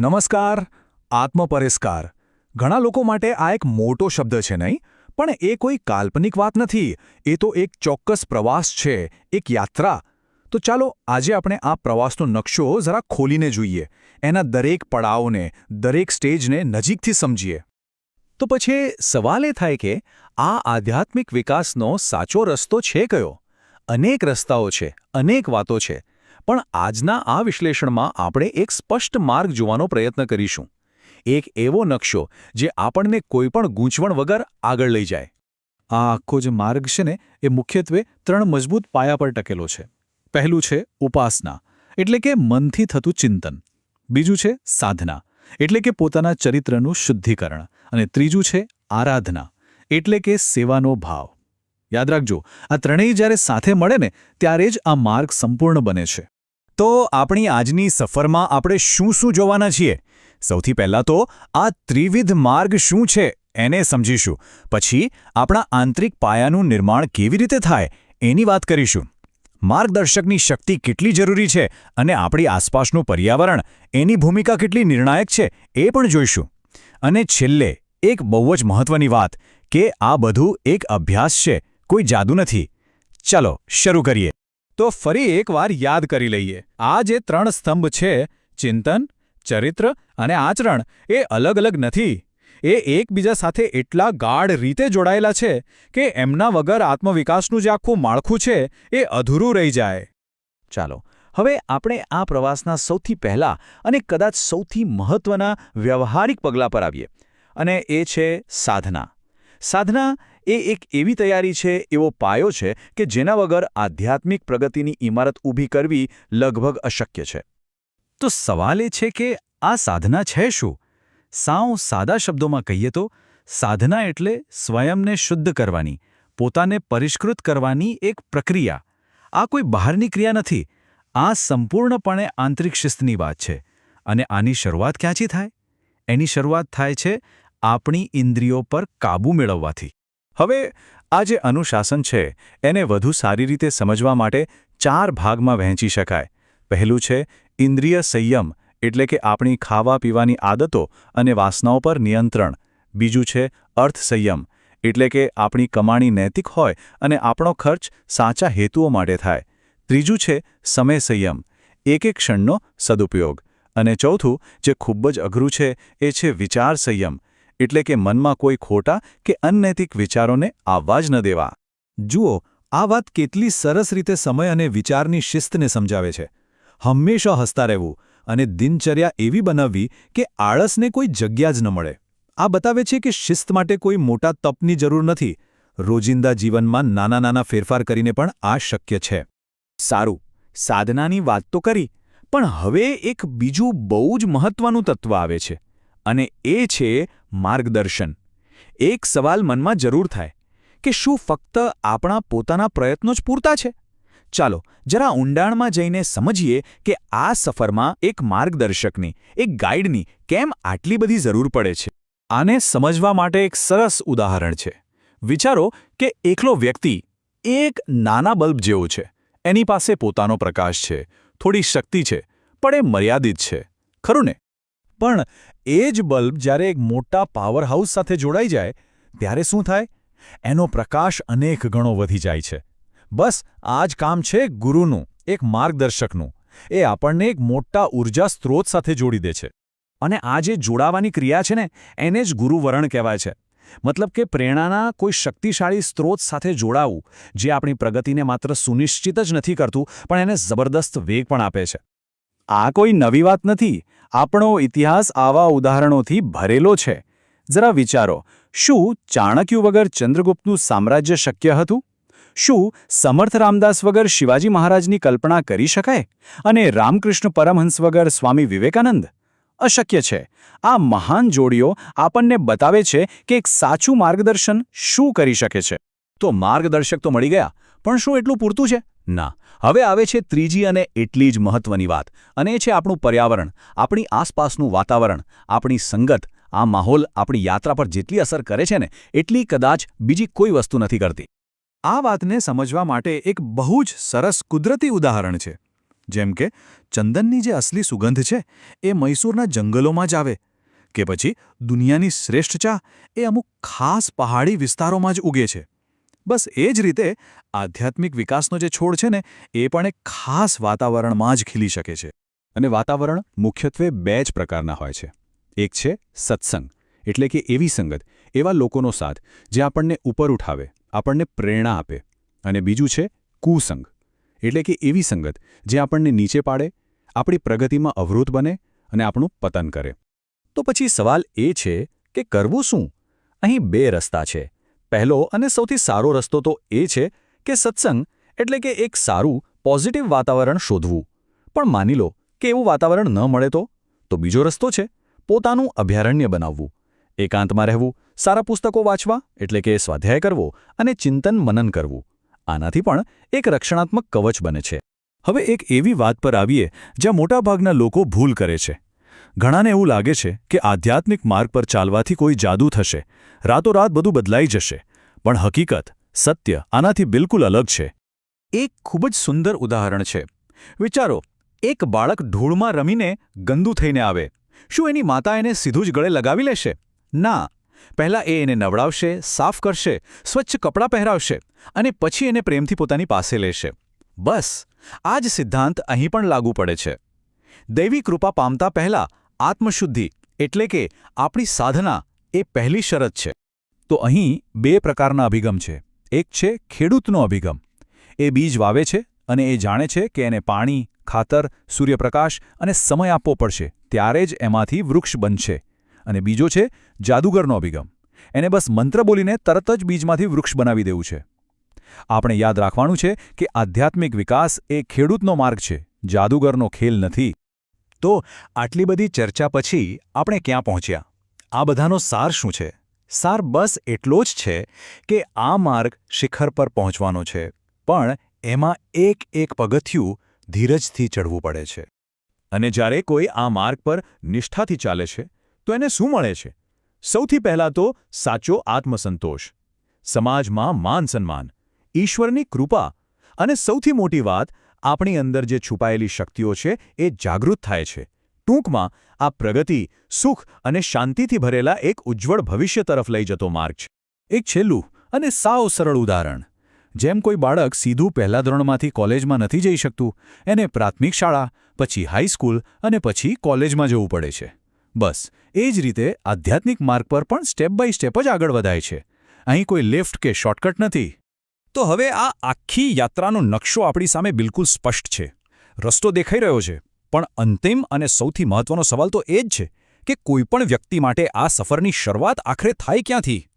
નમસ્કાર, આત્મપરિષ્કાર. ઘણા લોકો માટે આ એક મોટો શબ્દ છે, નહીં? પણ એ કોઈ કાલ્પનિક વાત નથી. એ તો એક ચોક્કસ પ્રવાસ છે, એક યાત્રા. તો ચાલો આજે આપણે આ પ્રવાસનો નકશો જરા ખોલીને જોઈએ. એના દરેક પડાવને, દરેક સ્ટેજને નજીકથી સમજીએ. તો પછી સવાલ એ થાય કે, આ આધ્યાત્મિક વિકાસનો સાચો રસ્તો છે કયો? અનેક રસ્તાઓ છે, અનેક વાતો છે. પણ આજના આ વિશ્લેષણમાં આપણે એક સ્પષ્ટ માર્ગ જોવાનો પ્રયત્ન કરીશું. એક એવો નકશો જે આપણને કોઈપણ ગૂંચવણ વગર આગળ લઈ જાય. આ આખો જે માર્ગ છે ને, એ મુખ્યત્વે ત્રણ મજબૂત પાયા પર ટકેલો છે. પહેલું છે ઉપાસના, એટલે કે મનથી થતું ચિંતન. બીજું છે સાધના, એટલે કે પોતાના ચરિત્રનું શુદ્ધિકરણ. અને ત્રીજું છે આરાધના, એટલે કે સેવાનો ભાવ. યાદ રાખજો, આ ત્રણેય જ્યારે સાથે મળે ને, ત્યારે જ આ માર્ગ સંપૂર્ણ બને છે. તો આપણી આજની સફરમાં આપણે શું શું જોવાના છીએ? સૌથી પહેલાં તો આ ત્રિવિધ માર્ગ શું છે, એને સમજીશું. પછી આપણા આંતરિક પાયાનું નિર્માણ કેવી રીતે થાય, એની વાત કરીશું. માર્ગદર્શકની શક્તિ કેટલી જરૂરી છે અને આપણી આસપાસનું પર્યાવરણ, એની ભૂમિકા કેટલી નિર્ણાયક છે, એ પણ જોઈશું. અને છેલ્લે, એક બહુ જ મહત્વની વાત, કે આ બધું એક અભ્યાસ છે. કોઈ જાદુ નથી. ચલો, શરૂ કરીએ. તો ફરી એકવાર યાદ કરી લઈએ. આ જે ત્રણ સ્તંભ છે, ચિંતન, ચરિત્ર અને આચરણ, એ અલગ અલગ નથી. એ એકબીજા સાથે એટલા ગાઢ રીતે જોડાયેલા છે કે એમના વગર આત્મવિકાસનું જે આખું માળખું છે, એ અધૂરું રહી જાય. ચાલો, હવે આપણે આ પ્રવાસના સૌથી પહેલા અને કદાચ સૌથી મહત્વના વ્યવહારિક પગલાં પર આવીએ. અને એ છે સાધના. સાધના એ એક એવી તૈયારી છે, એવો પાયો છે કે જેના વગર આધ્યાત્મિક પ્રગતિની ઇમારત ઊભી કરવી લગભગ અશક્ય છે. તો સવાલ એ છે કે આ સાધના છે શું? સાવ સાદા શબ્દોમાં કહીએ તો, સાધના એટલે સ્વયંને શુદ્ધ કરવાની, પોતાને પરિષ્કૃત કરવાની એક પ્રક્રિયા. આ કોઈ બહારની ક્રિયા નથી, આ સંપૂર્ણપણે આંતરિક શિસ્તની વાત છે. અને આની શરૂઆત ક્યાંથી થાય? એની શરૂઆત થાય છે આપણી ઇન્દ્રિયો પર કાબૂ મેળવવાથી. હવે, આ જે અનુશાસન છે, એને વધુ સારી રીતે સમજવા માટે ચાર ભાગમાં વહેંચી શકાય. પહેલું છે, ઇન્દ્રિય સંયમ, એટલે કે આપણી ખાવા પીવાની આદતો અને વાસનાઓ પર નિયંત્રણ. બીજું છે, અર્થ સંયમ, એટલે કે આપણી કમાણી નૈતિક હોય અને આપણો ખર્ચ સાચા હેતુઓ માટે થાય. ત્રીજું છે, સમય સંયમ, એક એક ક્ષણનો સદુપયોગ. અને ચોથું, જે ખૂબ જ અઘરું છે, એ છે વિચાર સંયમ એટલે કે મનમાં કોઈ ખોટા કે અનૈતિક વિચારોને આવવા જ ન દેવા. જુઓ, આ વાત કેટલી સરસ રીતે સમય અને વિચારની શિસ્તને સમજાવે છે. હંમેશા હસતા રહેવું અને દિનચર્યા એવી બનાવવી કે આળસને કોઈ જગ્યા જ ન મળે. આ બતાવે છે કે શિસ્ત માટે કોઈ મોટા તપની જરૂર નથી. રોજિંદા જીવનમાં નાના નાના ફેરફાર કરીને પણ આ શક્ય છે. સારું, સાધનાની વાત તો કરી, પણ હવે એક બીજું બહુ જ મહત્વનું તત્વ આવે છે. અને એ છે માર્ગદર્શન. એક સવાલ મનમાં જરૂર થાય કે શું ફક્ત આપણા પોતાના પ્રયત્નો જ પૂરતા છે? ચાલો જરા ઊંડાણમાં જઈને સમજીએ કે આ સફરમાં એક માર્ગદર્શકની, એક ગાઈડની કેમ આટલી બધી જરૂર પડે છે? આને સમજવા માટે એક સરસ ઉદાહરણ છે. વિચારો કે એકલો વ્યક્તિ એક નાના બલ્બ જેવો છે. એની પાસે પોતાનો પ્રકાશ છે, થોડી શક્તિ છે, પણ એ મર્યાદિત છે. ખરું ને? પણ એ જ બલ્બ જ્યારે એક મોટા પાવર હાઉસ સાથે જોડાઈ જાય, ત્યારે શું થાય? એનો પ્રકાશ અનેક ગણો વધી જાય છે. બસ, આ જ કામ છે ગુરુનું, એક માર્ગદર્શકનું. એ આપણને એક મોટા ઊર્જા સ્ત્રોત સાથે જોડી દે છે. અને આ જે જોડાવાની ક્રિયા છે ને, એને જ ગુરુવરણ કહેવાય છે. મતલબ કે પ્રેરણાના કોઈ શક્તિશાળી સ્ત્રોત સાથે જોડાવું, જે આપણી પ્રગતિને માત્ર સુનિશ્ચિત જ નથી કરતું, પણ એને જબરદસ્ત વેગ પણ આપે છે. આ કોઈ નવી વાત નથી. આપણો ઇતિહાસ આવા ઉદાહરણોથી ભરેલો છે. જરા વિચારો, શું ચાણક્ય વગર ચંદ્રગુપ્તનું સામ્રાજ્ય શક્ય હતું? શું સમર્થ રામદાસ વગર શિવાજી મહારાજની કલ્પના કરી શકાય? અને રામકૃષ્ણ પરમહંસ વગર સ્વામી વિવેકાનંદ? અશક્ય છે. આ મહાન જોડીઓ આપણને બતાવે છે કે એક સાચું માર્ગદર્શન શું કરી શકે છે. તો માર્ગદર્શક તો મળી ગયા, પણ શું એટલું પૂરતું છે? ના. હવે આવે છે ત્રીજી અને એટલી જ મહત્વની વાત. અને એ છે આપણું પર્યાવરણ, આપણી આસપાસનું વાતાવરણ, આપણી સંગત, આ માહોલ આપણી યાત્રા પર જેટલી અસર કરે છે ને, એટલી કદાચ બીજી કોઈ વસ્તુ નથી કરતી. આ વાતને સમજવા માટે એક બહુ જ સરસ કુદરતી ઉદાહરણ છે. જેમ કે, ચંદનની જે અસલી સુગંધ છે, એ મૈસૂરના જંગલોમાં જ આવે. કે પછી, દુનિયાની શ્રેષ્ઠ ચા એ અમુક ખાસ પહાડી વિસ્તારોમાં જ ઉગે છે. બસ એ જ રીતે આધ્યાત્મિક વિકાસનો જે છોડ છે ને, એ પણ એક ખાસ વાતાવરણમાં જ ખીલી શકે છે. અને વાતાવરણ મુખ્યત્વે બે જ પ્રકારના હોય છે. એક છે સત્સંગ, એટલે કે એવી સંગત, એવા લોકોનો સાથ, જે આપણને ઉપર ઉઠાવે, આપણને પ્રેરણા આપે. અને બીજું છે કુસંગ, એટલે કે એવી સંગત, જે આપણને નીચે પાડે, આપણી પ્રગતિમાં અવરોધ બને અને આપણું પતન કરે. તો પછી સવાલ એ છે કે કરવું શું? અહીં બે રસ્તા છે. પહેલો અને સૌથી સારો રસ્તો તો એ છે કે સત્સંગ એટલે કે એક સારું પોઝિટિવ વાતાવરણ શોધવું. પણ માની લો કે એવું વાતાવરણ ન મળે તો? તો બીજો રસ્તો છે પોતાનું અભયારણ્ય બનાવવું. એકાંતમાં રહેવું, સારા પુસ્તકો વાંચવા એટલે કે સ્વાધ્યાય કરવો અને ચિંતન મનન કરવું. આનાથી પણ એક રક્ષણાત્મક કવચ બને છે. હવે એક એવી વાત પર આવીએ જ્યાં મોટાભાગના લોકો ભૂલ કરે છે. ઘણાને એવું લાગે છે કે આધ્યાત્મિક માર્ગ પર ચાલવાથી કોઈ જાદુ થશે. રાતોરાત બધું બદલાઈ જશે. પણ હકીકત, સત્ય આનાથી બિલકુલ અલગ છે. એક ખૂબ જ સુંદર ઉદાહરણ છે. વિચારો, એક બાળક ઢૂળમાં રમીને ગંદુ થઈને આવે. શું એની માતા એને સીધું જ ગળે લગાવી લેશે? ના. પહેલાં એ એને નવડાવશે, સાફ કરશે, સ્વચ્છ કપડાં પહેરાવશે અને પછી એને પ્રેમથી પોતાની પાસે લેશે. બસ. આ જ સિદ્ધાંત અહીં પણ લાગુ પડે છે. દૈવી કૃપા પામતા પહેલા આત્મશુદ્ધિ એટલે કે આપણી સાધના એ પહેલી શરત છે. તો અહીં બે પ્રકારના અભિગમ છે. એક છે ખેડૂતનો અભિગમ. એ બીજ વાવે છે અને એ જાણે છે કે એને પાણી, ખાતર, સૂર્યપ્રકાશ અને સમય આપવો પડશે. ત્યારે જ એમાંથી વૃક્ષ બનશે. અને બીજો છે જાદુગરનો અભિગમ. એને બસ મંત્ર બોલીને તરત જ બીજમાંથી વૃક્ષ બનાવી દેવું છે. આપણે યાદ રાખવાનું છે કે આધ્યાત્મિક વિકાસ એ ખેડૂતનો માર્ગ છે. જાદુગરનો ખેલ નથી. તો આટલી બધી ચર્ચા પછી આપણે ક્યાં પહોંચ્યા? આ બધાનો સાર શું છે? સાર બસ એટલો જ છે કે આ માર્ગ શિખર પર પહોંચવાનો છે, પણ એમાં એક એક પગથિયું ધીરજથી ચડવું પડે છે. અને જ્યારે કોઈ આ માર્ગ પર નિષ્ઠાથી ચાલે છે, તો એને શું મળે છે? સૌથી પહેલાં તો સાચો આત્મસંતોષ, સમાજમાં માન સન્માન, ઈશ્વરની કૃપા અને સૌથી મોટી વાત આપણી અંદર જે છુપાયેલી શક્તિઓ છે, એ જાગૃત થાય છે. ટૂંકમાં, આ પ્રગતિ સુખ અને શાંતિથી ભરેલા એક ઉજ્જવળ ભવિષ્ય તરફ લઈ જતો માર્ગ છે. એક છેલ્લું અને સાવ સરળ ઉદાહરણ. જેમ કોઈ બાળક સીધું પહેલા ધોરણમાંથી કોલેજમાં નથી જઈ શકતું, એને પ્રાથમિક શાળા, પછી હાઈસ્કૂલ અને પછી કોલેજમાં જવું પડે છે. બસ, એ જ રીતે આધ્યાત્મિક માર્ગ પર પણ સ્ટેપ બાય સ્ટેપ જ આગળ વધાય છે. અહીં કોઈ લિફ્ટ કે શોર્ટકટ નથી. તો હવે આ આખી યાત્રાનો નકશો આપણી સામે બિલકુલ સ્પષ્ટ છે. રસ્તો દેખાઈ રહ્યો છે, પણ અંતિમ અને સૌથી મહત્વનો સવાલ તો એ જ છે કે કોઈપણ વ્યક્તિ માટે આ સફરની શરૂઆત આખરે થાય ક્યાંથી?